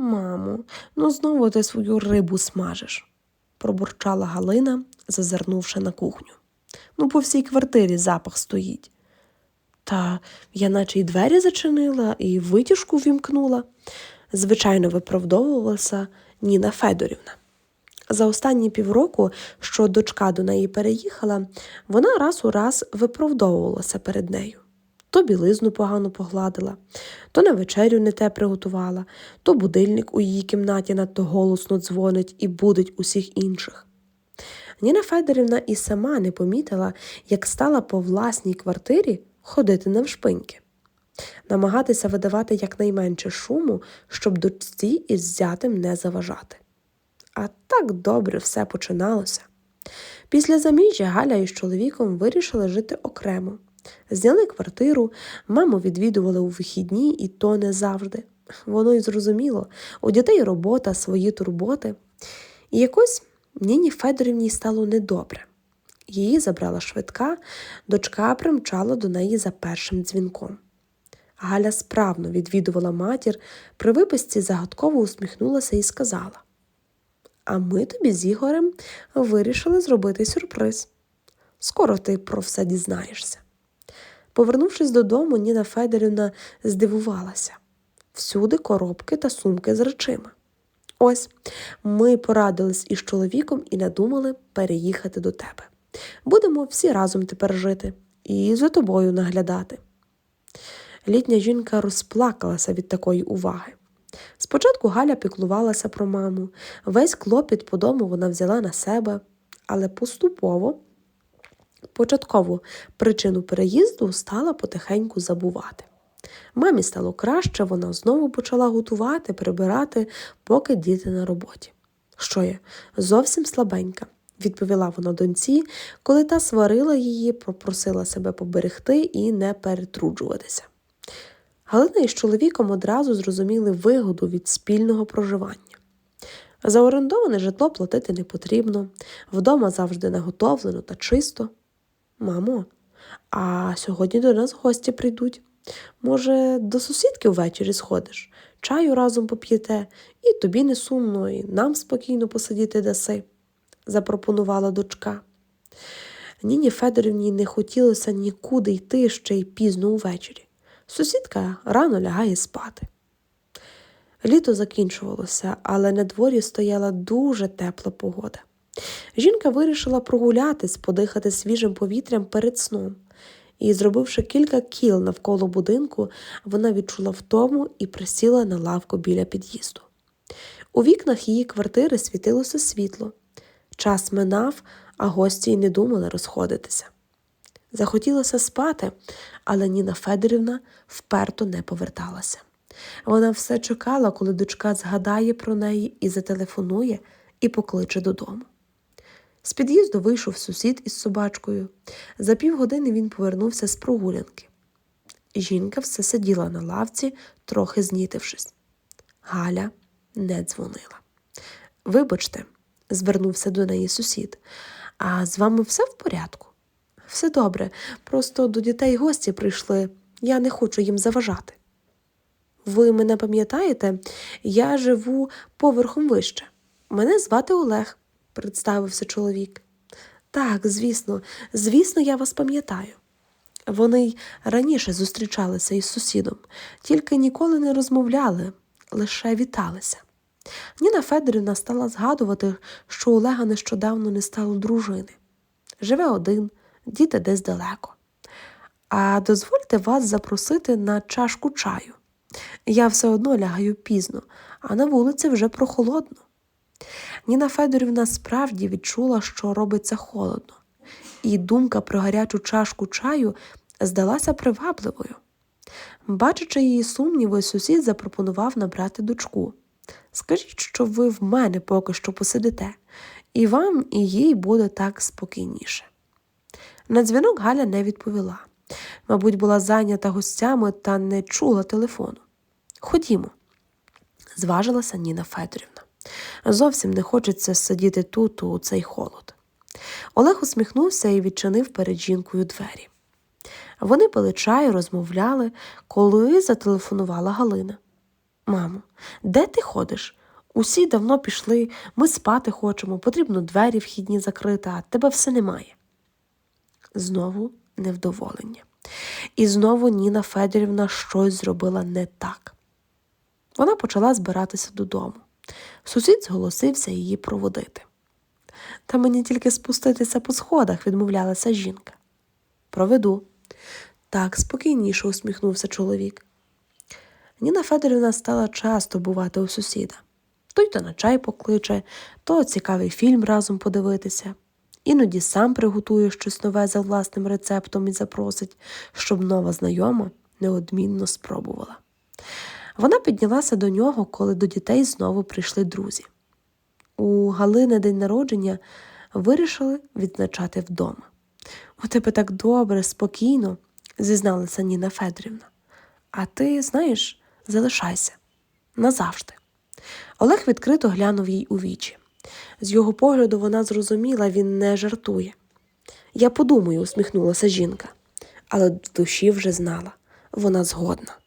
Мамо, ну знову ти свою рибу смажиш, пробурчала Галина, зазирнувши на кухню. Ну, по всій квартирі запах стоїть. Та я наче й двері зачинила, і витяжку вімкнула. Звичайно, виправдовувалася Ніна Федорівна. За останні півроку, що дочка до неї переїхала, вона раз у раз виправдовувалася перед нею. То білизну погано погладила, то на вечерю не те приготувала, то будильник у її кімнаті надто голосно дзвонить і будить усіх інших. Ніна Федорівна і сама не помітила, як стала по власній квартирі ходити навшпиньки, намагатися видавати якнайменше шуму, щоб дочці із зятем не заважати. А так добре все починалося. Після заміжжя Галя із чоловіком вирішили жити окремо. Зняли квартиру, маму відвідували у вихідні, і то не завжди. Воно й зрозуміло, у дітей робота, свої турботи. І якось Ніні Федорівні стало недобре. Її забрала швидка, дочка примчала до неї за першим дзвінком. Галя справно відвідувала матір, при виписці загадково усміхнулася і сказала: А ми тобі з Ігорем вирішили зробити сюрприз. Скоро ти про все дізнаєшся. Повернувшись додому, Ніна Федорівна здивувалася всюди коробки та сумки з речима. Ось ми порадились із чоловіком і надумали переїхати до тебе. Будемо всі разом тепер жити і за тобою наглядати. Літня жінка розплакалася від такої уваги. Спочатку Галя піклувалася про маму, весь клопіт по дому вона взяла на себе, але поступово, початкову причину переїзду стала потихеньку забувати. Мамі стало краще, вона знову почала готувати, прибирати, поки діти на роботі. Що я, зовсім слабенька, відповіла вона доньці, коли та сварила її, попросила себе поберегти і не перетруджуватися. Галина із чоловіком одразу зрозуміли вигоду від спільного проживання. За орендоване житло платити не потрібно, вдома завжди наготовлено та чисто. Мамо, а сьогодні до нас гості прийдуть. Може, до сусідки ввечері сходиш, чаю разом поп'єте, і тобі не сумно, і нам спокійно посидіти даси, запропонувала дочка. Ніні Федорівні не хотілося нікуди йти ще й пізно увечері. Сусідка рано лягає спати. Літо закінчувалося, але на дворі стояла дуже тепла погода. Жінка вирішила прогулятись, подихати свіжим повітрям перед сном. І, зробивши кілька кіл навколо будинку, вона відчула втому і присіла на лавку біля під'їзду. У вікнах її квартири світилося світло. Час минав, а гості й не думали розходитися. Захотілося спати, але Ніна Федорівна вперто не поверталася. Вона все чекала, коли дочка згадає про неї і зателефонує, і покличе додому. З під'їзду вийшов сусід із собачкою. За півгодини він повернувся з прогулянки. Жінка все сиділа на лавці, трохи знітившись. Галя не дзвонила. Вибачте, звернувся до неї сусід, а з вами все в порядку? Все добре, просто до дітей гості прийшли, я не хочу їм заважати. Ви мене пам'ятаєте, я живу поверхом вище. Мене звати Олег представився чоловік. Так, звісно, звісно, я вас пам'ятаю. Вони й раніше зустрічалися із сусідом, тільки ніколи не розмовляли, лише віталися. Ніна Федорівна стала згадувати, що Олега нещодавно не стало дружини. Живе один, діти десь далеко. А дозвольте вас запросити на чашку чаю. Я все одно лягаю пізно, а на вулиці вже прохолодно. Ніна Федорівна справді відчула, що робиться холодно, і думка про гарячу чашку чаю здалася привабливою. Бачачи її сумніви, сусід запропонував набрати дочку. Скажіть, що ви в мене поки що посидите, і вам, і їй буде так спокійніше. На дзвінок Галя не відповіла. Мабуть, була зайнята гостями та не чула телефону. Ходімо, зважилася Ніна Федорівна. Зовсім не хочеться сидіти тут, у цей холод. Олег усміхнувся і відчинив перед жінкою двері. Вони пили чай, розмовляли, коли зателефонувала Галина. Мамо, де ти ходиш? Усі давно пішли, ми спати хочемо, потрібно двері вхідні закрити, а тебе все немає. Знову невдоволення. І знову Ніна Федорівна щось зробила не так. Вона почала збиратися додому. Сусід зголосився її проводити. Та мені тільки спуститися по сходах, відмовлялася жінка. Проведу. Так, спокійніше усміхнувся чоловік. Ніна Федорівна стала часто бувати у сусіда. Той то на чай покличе, то цікавий фільм разом подивитися. Іноді сам приготує щось нове за власним рецептом і запросить, щоб нова знайома неодмінно спробувала. Вона піднялася до нього, коли до дітей знову прийшли друзі. У Галини день народження вирішили відзначати вдома. У тебе так добре, спокійно, зізналася Ніна Федорівна. А ти, знаєш, залишайся назавжди. Олег відкрито глянув їй у вічі. З його погляду вона зрозуміла, він не жартує. Я подумаю, усміхнулася жінка, але в душі вже знала вона згодна.